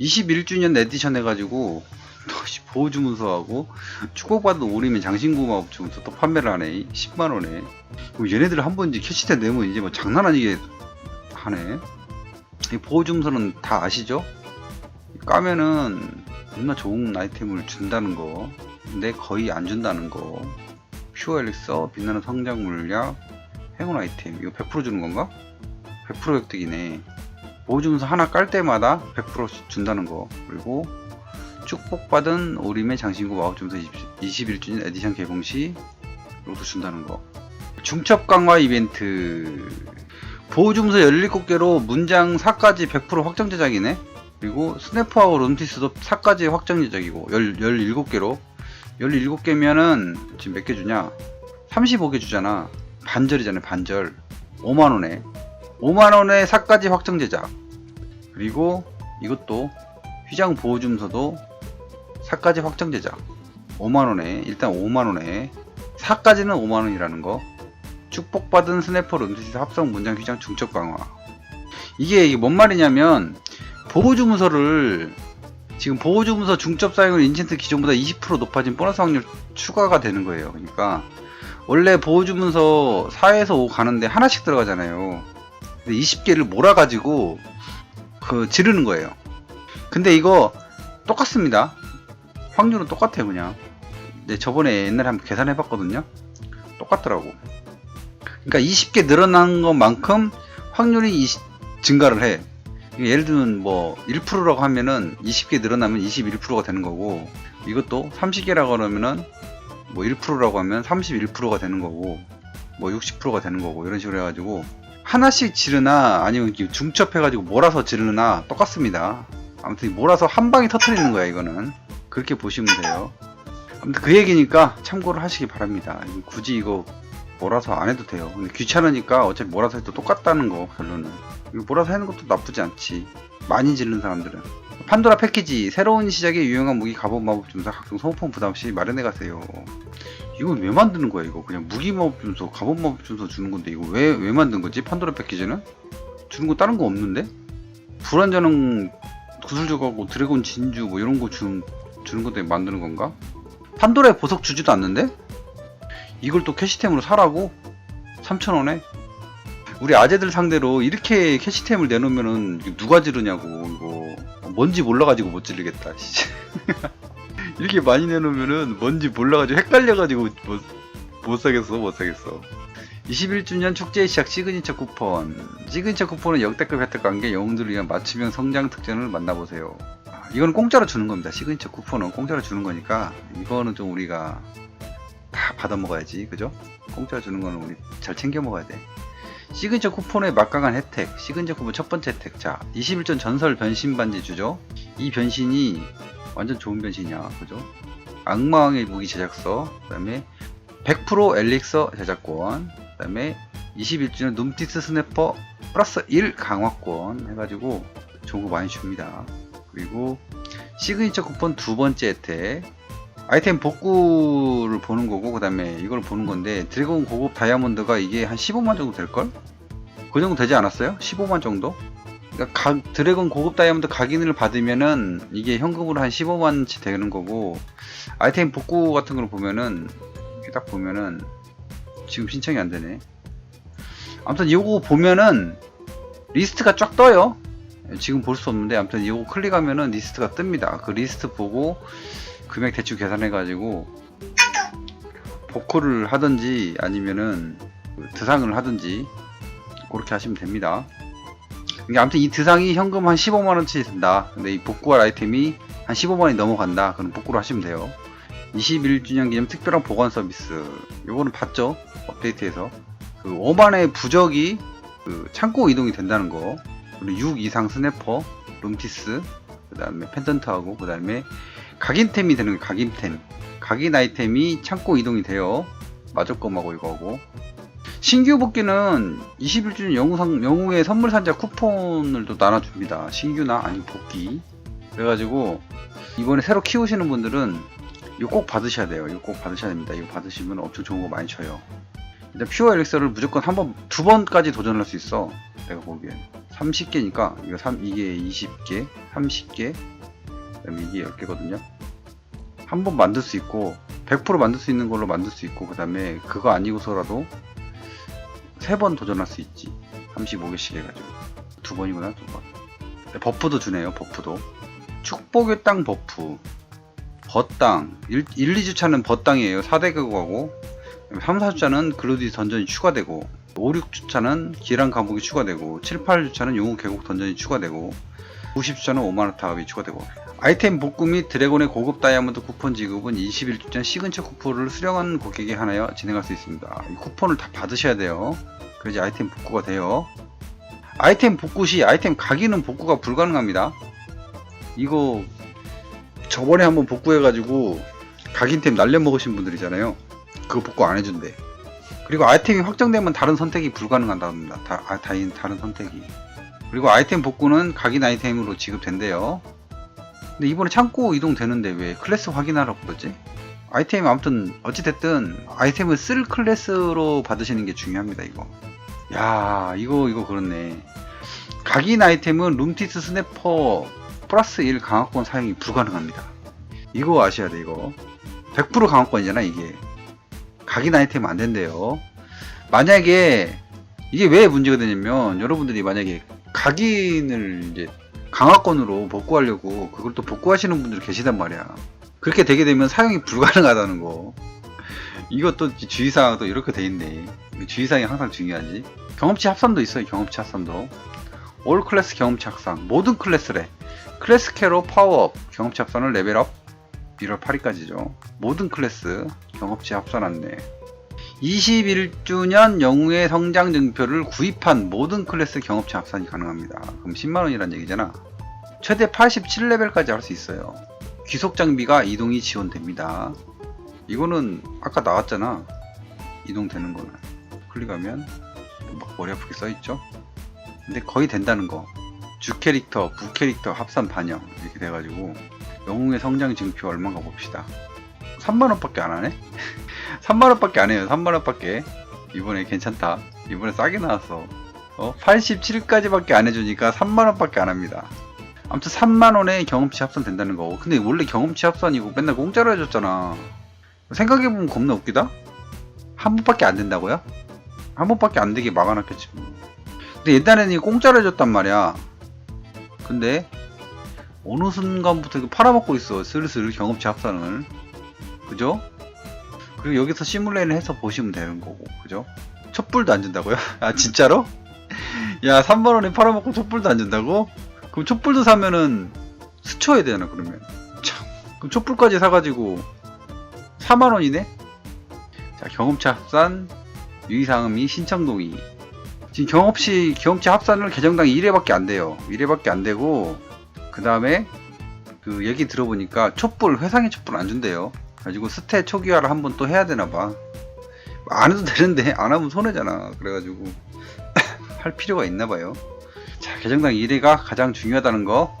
21주년 에디션 해가지고 보호주문서하고 축복받은 오리면 장신구마법 주문서 또 판매를 하네 10만원에 얘네들 한 번 이제 캐시대 내면 이제 뭐 장난 아니게 하네 이 보호주문서는 다 아시죠? 까면은 겁나 좋은 아이템을 준다는 거 근데 거의 안 준다는 거 퓨어 엘릭서 빛나는 성장 물약 행운 아이템 이거 100% 주는 건가? 100% 획득이네 보호주문서 하나 깔 때마다 100% 준다는 거. 그리고 축복받은 오림의 장신구 마법주문서 21주년 에디션 개봉 시 이것도 준다는 거. 중첩 강화 이벤트. 보호주문서 17개로 문장 4까지 100% 확정 제작이네. 그리고 스냅퍼하고 론티스도 4까지 확정 제작이고 10, 17개로. 17개면은 지금 몇 개 주냐? 35개 주잖아. 반절이잖아요 반절. 5만원에 5만원에 4까지 확정 제작 그리고 이것도 휘장 보호줌서도 4까지 확정 제작 5만원에 일단 5만원에 4까지는 5만원이라는 거 축복받은 스냅퍼 론티스 합성 문장 휘장 중첩 강화 이게, 뭔 말이냐면 보호주문서를 지금 보호주문서 중첩 사용률 인챈트 기존보다 20% 높아진 보너스 확률 추가가 되는 거예요. 그러니까 원래 보호주문서 4에서 5 가는데 하나씩 들어가잖아요. 근데 20개를 몰아가지고 그 지르는 거예요. 근데 이거 똑같습니다. 확률은 똑같아요, 그냥. 근데 저번에 옛날에 한번 계산해 봤거든요. 똑같더라고. 그러니까 20개 늘어난 것만큼 확률이 20 증가를 해. 예를 들면 뭐 1%라고 하면은 20개 늘어나면 21%가 되는 거고 이것도 30개라고 그러면은 뭐 1%라고 하면 31%가 되는 거고 뭐 60%가 되는 거고 이런 식으로 해가지고 하나씩 지르나 아니면 중첩해가지고 몰아서 지르나 똑같습니다. 아무튼 몰아서 한 방에 터트리는 거야 이거는 그렇게 보시면 돼요. 아무튼 그 얘기니까 참고를 하시기 바랍니다. 굳이 이거 몰아서 안 해도 돼요. 근데 귀찮으니까 어차피 몰아서 해도 똑같다는 거 결론은. 이거 몰아서 하는 것도 나쁘지 않지. 많이 지르는 사람들은. 판도라 패키지 새로운 시작에 유용한 무기 갑옷 마법 주문서 각종 소모품 부담 없이 마련해 가세요. 이건 왜 만드는 거야 이거? 그냥 무기 마법 주문서, 갑옷 마법 주문서 주는 건데 이거 왜 왜 만든 거지? 판도라 패키지는 주는 거 다른 거 없는데? 불안전한 구슬 조각하고 드래곤 진주 뭐 이런 거 주는 주는 건데 만드는 건가? 판도라에 보석 주지도 않는데? 이걸 또 캐시템으로 사라고? 3,000원에? 우리 아재들 상대로 이렇게 캐시템을 내놓으면은 누가 지르냐고 이거. 뭔지 몰라가지고 못 지르겠다 씨. 이렇게 많이 내놓으면은 뭔지 몰라가지고 헷갈려가지고 못, 못 사겠어 못 사겠어. 21주년 축제 시작 시그니처 쿠폰. 시그니처 쿠폰은 역대급 혜택 관계 영웅들을 위한 맞춤형 성장 특전을 만나보세요. 아, 이거는 공짜로 주는 겁니다. 시그니처 쿠폰은 공짜로 주는 거니까 이거는 좀 우리가 다 받아 먹어야지 그죠? 공짜로 주는 거는 우리 잘 챙겨 먹어야 돼 시그니처 쿠폰의 막강한 혜택 시그니처 쿠폰 첫 번째 혜택. 자 21전 전설 변신 반지 주죠? 이 변신이 완전 좋은 변신이야. 그죠? 악마왕의 무기 제작서 그 다음에 100% 엘릭서 제작권 그 다음에 21주년 눔티스 스냅퍼 플러스 1 강화권 해가지고 좋은 거 많이 줍니다. 그리고 시그니처 쿠폰 두 번째 혜택 아이템 복구를 보는 거고 그 다음에 이걸 보는 건데 드래곤 고급 다이아몬드가 이게 한 15만 정도 될걸? 그 정도 되지 않았어요? 15만 정도? 그러니까 각 드래곤 고급 다이아몬드 각인을 받으면은 이게 현금으로 한 15만치 되는 거고 아이템 복구 같은 걸 보면은 딱 보면은 지금 신청이 안 되네 아무튼 이거 보면은 리스트가 쫙 떠요 지금 볼 수 없는데 아무튼 이거 클릭하면은 리스트가 뜹니다 그 리스트 보고 금액 대충 계산해 가지고 복구를 하든지 아니면은 그 드상을 하든지 그렇게 하시면 됩니다. 이게 아무튼 이 드상이 현금 한 15만원치 든다. 근데 이 복구할 아이템이 한 15만원이 넘어간다. 그럼 복구를 하시면 돼요. 21주년 기념 특별한 보관 서비스. 요거는 봤죠? 업데이트에서. 그 5만의 부적이 그 창고 이동이 된다는 거. 그리고 6 이상 스냅퍼 룸피스 그 다음에 펜던트하고 그 다음에 각인템이 되는 각인템. 각인 아이템이 창고 이동이 돼요. 마저검하고 이거하고. 신규 복귀는 21주년 영웅상, 영웅의 선물 산자 쿠폰을 또 나눠줍니다. 신규나 아니면 복귀. 그래가지고 이번에 새로 키우시는 분들은 이거 꼭 받으셔야 돼요. 이거 꼭 받으셔야 됩니다. 이거 받으시면 엄청 좋은 거 많이 쳐요. 일단 퓨어 엘릭서를 무조건 한 번, 두 번까지 도전할 수 있어. 내가 보기엔 30개니까 이거 3 이게 20개 30개 그다음에 이게 10개거든요. 한 번 만들 수 있고 100% 만들 수 있는 걸로 만들 수 있고 그 다음에 그거 아니고서라도 세 번 도전할 수 있지. 35개씩 해가지고. 두 번이구나 두 번. 버프도 주네요 버프도. 축복의 땅 버프. 버땅. 1, 2주차는 버땅이에요 4대 극하고. 3, 4주차는 글루디 던전이 추가되고 5, 6주차는 기란 감옥이 추가되고 7, 8주차는 용우 계곡 던전이 추가되고 90주차는 5만원 타업이 추가되고 아이템 복구 및 드래곤의 고급 다이아몬드 쿠폰 지급은 21주차 시그니처 쿠폰을 수령한 고객에 한하여 진행할 수 있습니다. 이 쿠폰을 다 받으셔야 돼요. 그래야지 아이템 복구가 돼요. 아이템 복구 시 아이템 각인은 복구가 불가능합니다. 이거 저번에 한번 복구해가지고 각인템 날려먹으신 분들이잖아요. 그거 복구 안 해준대. 그리고 아이템이 확정되면 다른 선택이 불가능하답니다. 다, 아, 다른 선택이. 그리고 아이템 복구는 각인 아이템으로 지급된대요. 근데 이번에 창고 이동되는데 왜 클래스 확인하라고 그러지? 아이템 아무튼 어찌됐든 아이템을 쓸 클래스로 받으시는 게 중요합니다 이거. 야 이거 이거 그렇네. 각인 아이템은 룸티스 스냅퍼 플러스 1 강화권 사용이 불가능합니다. 이거 아셔야 돼 이거. 100% 강화권이잖아 이게. 각인 아이템 안 된대요. 만약에 이게 왜 문제가 되냐면 여러분들이 만약에 각인을 이제 강화권으로 복구하려고 그걸 또 복구하시는 분들 계시단 말이야. 그렇게 되게 되면 사용이 불가능하다는 거. 이것도 주의사항 도 이렇게 돼 있네. 주의사항이 항상 중요하지. 경험치 합산도 있어요. 경험치 합산도. 올 클래스 경험치 합산. 모든 클래스래. 클래스 캐로 파워업. 경험치 합산을 레벨업. 1월 8일까지죠. 모든 클래스 경험치 합산한네. 21주년 영웅의 성장 증표를 구입한 모든 클래스 경험치 합산이 가능합니다. 그럼 10만원이란 얘기잖아. 최대 87레벨까지 할 수 있어요. 귀속 장비가 이동이 지원됩니다. 이거는 아까 나왔잖아. 이동되는 거는. 클릭하면 막 머리 아프게 써있죠? 근데 거의 된다는 거. 주 캐릭터, 부 캐릭터 합산 반영 이렇게 돼가지고 영웅의 성장 증표 얼마인가 봅시다. 3만원밖에 안 하네? 3만원밖에 안 해요. 3만원밖에. 이번에 괜찮다. 이번에 싸게 나왔어. 어? 87까지밖에 안 해주니까 3만원밖에 안 합니다. 아무튼 3만원에 경험치 합산 된다는 거. 근데 원래 경험치 합산이고 맨날 공짜로 해줬잖아. 생각해보면 겁나 웃기다? 한 번밖에 안 된다고요? 한 번밖에 안 되게 막아놨겠지. 뭐. 근데 옛날에는 공짜로 해줬단 말이야. 근데 어느 순간부터 팔아먹고 있어. 슬슬 경험치 합산을. 그죠? 그리고 여기서 시뮬레이션 해서 보시면 되는 거고, 그죠? 촛불도 안 준다고요? 아, 진짜로? 야, 3만 원에 팔아먹고 촛불도 안 준다고? 그럼 촛불도 사면은 스쳐야 되나, 그러면? 참. 그럼 촛불까지 사가지고 4만 원이네? 자, 경험치 합산, 유의사항이 신청 동의. 지금 경험치, 경험치 합산을 계정당 1회밖에 안 돼요. 1회밖에 안 되고, 그 다음에 그 얘기 들어보니까 촛불, 회상의 촛불 안 준대요. 가지고 스탯 초기화를 한번 또 해야 되나 봐. 안 해도 되는데 안 하면 손해잖아. 그래가지고 할 필요가 있나 봐요. 자, 계정당 1위가 가장 중요하다는 거.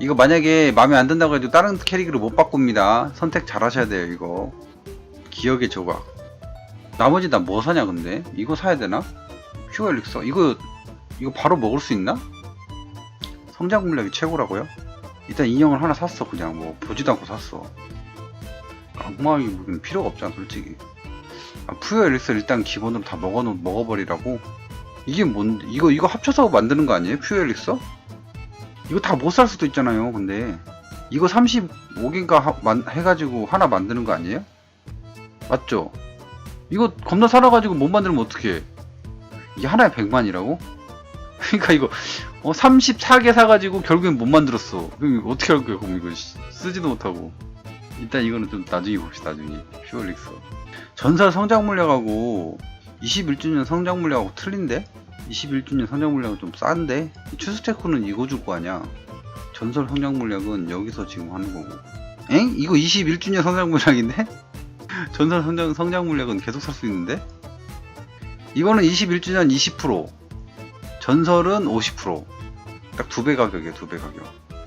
이거 만약에 마음에 안 든다고 해도 다른 캐릭으로 못 바꿉니다. 선택 잘 하셔야 돼요, 이거. 기억의 조각. 나머지 나 뭐 사냐, 근데? 이거 사야 되나? 퓨어 엘릭서. 이거, 이거 바로 먹을 수 있나? 성장 물량이 최고라고요? 일단 인형을 하나 샀어, 그냥. 뭐, 보지도 않고 샀어. 악마의 무기는 필요가 없잖아 솔직히. 아, 푸어 엘릭스 일단 기본으로 다 먹어 먹어버리라고? 이게 뭔데 이거 이거 합쳐서 만드는 거 아니에요 푸어 엘릭서 이거 다 못 살 수도 있잖아요 근데. 이거 35개인가 해가지고 하나 만드는 거 아니에요? 맞죠? 이거 겁나 살아가지고 못 만들면 어떡해? 이게 하나에 100만이라고? 그러니까 이거 어, 34개 사가지고 결국엔 못 만들었어. 그럼 어떻게 할 거야 그럼 이거 쓰지도 못하고 일단 이거는 좀 나중에 봅시다 나중에 퓨어릭스 전설 성장 물량하고 21주년 성장 물량하고 틀린데? 21주년 성장 물량은 좀 싼데? 추스테크는 이거 줄 거 아니야 전설 성장 물량은 여기서 지금 하는 거고 엥? 이거 21주년 성장 물량인데? 전설 성장, 성장 물량은 계속 살 수 있는데? 이거는 21주년 20% 전설은 50%딱 두 배 가격이에요 두 배 가격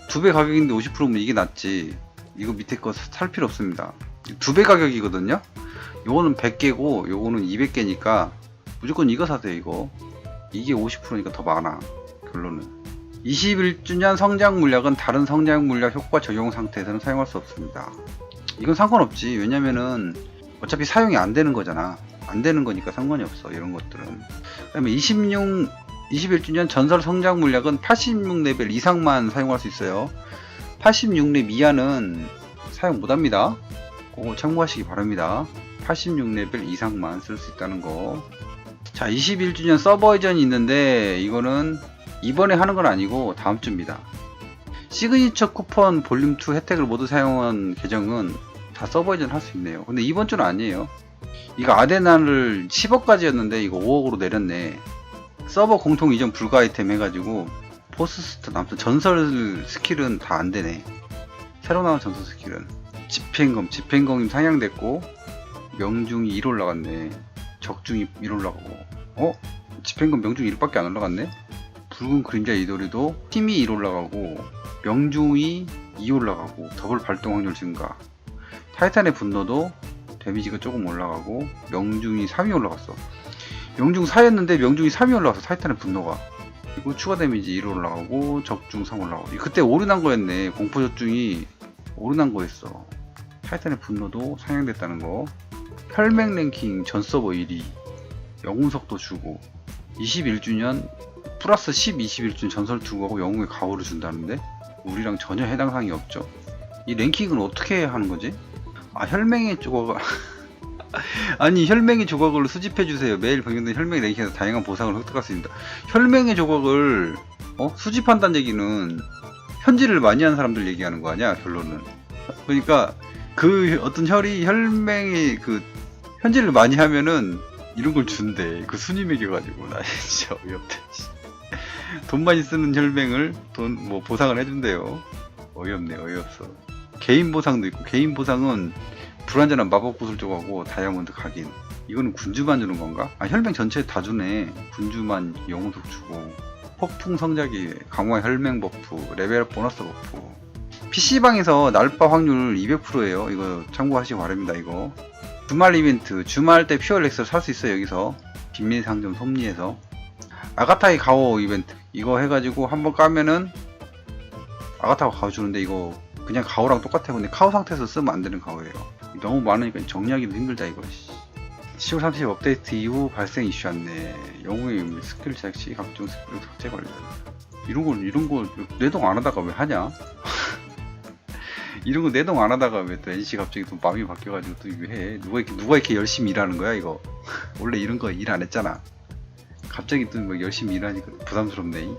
두 배 가격인데 50%면 이게 낫지 이거 밑에 거 살 필요 없습니다. 두 배 가격이거든요. 요거는 100개고 요거는 200개니까 무조건 이거 사세요 이거. 이게 50%니까 더 많아. 결론은 21주년 성장 물약은 다른 성장 물약 효과 적용 상태에서는 사용할 수 없습니다 이건 상관없지 왜냐면은 어차피 사용이 안 되는 거잖아 안 되는 거니까 상관이 없어 이런 것들은 그 다음에 26 21주년 전설 성장 물약은 86레벨 이상만 사용할 수 있어요 86렙 이하는 사용 못합니다 그거 참고하시기 바랍니다 86레벨 이상만 쓸 수 있다는 거 자, 21주년 서버 이전이 있는데 이거는 이번에 하는 건 아니고 다음 주입니다. 시그니처 쿠폰 볼륨 2 혜택을 모두 사용한 계정은 다 서버 이전 할 수 있네요. 근데 이번 주는 아니에요. 이거 아데나를 10억까지였는데 이거 5억으로 내렸네. 서버 공통 이전 불가 아이템 해가지고 포스스터 아무튼 전설 스킬은 다 안 되네. 새로 나온 전설 스킬은 집행검 집행검이 상향됐고 명중이 1 올라갔네. 적중이 1 올라가고 어? 집행검 명중 1밖에 안 올라갔네? 붉은 그림자 이도리도 힘이 1 올라가고 명중이 2 올라가고 더블 발동 확률 증가 타이탄의 분노도 데미지가 조금 올라가고 명중이 3이 올라갔어 명중 4였는데 명중이 3이 올라갔어 타이탄의 분노가 추가 데미지 1 올라가고 적중 3 올라가고. 그때 오른한 거였네. 공포 적중이 오른한 거였어. 타이탄의 분노도 상향됐다는 거. 혈맹 랭킹 전 서버 1위. 영웅석도 주고. 21주년 플러스 10, 21주년 전설 두고하고 영웅의 가오를 준다는데 우리랑 전혀 해당 사항이 없죠. 이 랭킹은 어떻게 하는 거지? 아 혈맹의 조각 아니 혈맹의 조각을 수집해 주세요 매일 변경된 혈맹 랭킹에서 다양한 보상을 획득할 수 있습니다 혈맹의 조각을 어? 수집한다는 얘기는 현질을 많이 한 사람들 얘기하는 거 아니야 결론은 그러니까 그 어떤 혈이 혈맹이 그 현질을 많이 하면은 이런 걸 준대. 그 순위 매겨가지고 나 진짜 어이없다. 씨. 돈 많이 쓰는 혈맹을 돈 뭐 보상을 해준대요. 어이없네, 어이없어. 개인 보상도 있고 개인 보상은 불완전한 마법 구슬 쪽하고 다이아몬드 각인. 이거는 군주만 주는 건가? 아 혈맹 전체에 다 주네. 군주만 영웅석 주고 폭풍 성자기, 강화 혈맹 버프, 레벨업 보너스 버프. PC방에서 날바 확률 200%예요. 이거 참고하시기 바랍니다. 이거. 주말 이벤트, 주말 때 퓨어렉스를 살 수 있어요. 여기서 빈민 상점 섭리에서 아가타의 가오 이벤트 이거 해가지고 한번 까면은 아가타가 가오 주는데 이거 그냥 가오랑 똑같아요. 근데 카오 상태에서 쓰면 안 되는 가오예요. 너무 많으니까 정리하기도 힘들다 이거. 10월 30일 업데이트 이후 발생 이슈 안내 영웅의 스킬 제작 시 각종 스킬 삭제 관련 이런 걸 이런 거 내동 안 하다가 왜 하냐? 이런 거 내동 안 하다가 왜 또 NC 갑자기 또 마음이 바뀌어가지고 또 이거 해 누가 이렇게 누가 이렇게 열심히 일하는 거야 이거 원래 이런 거 일 안 했잖아 갑자기 또뭐 열심히 일하니까 부담스럽네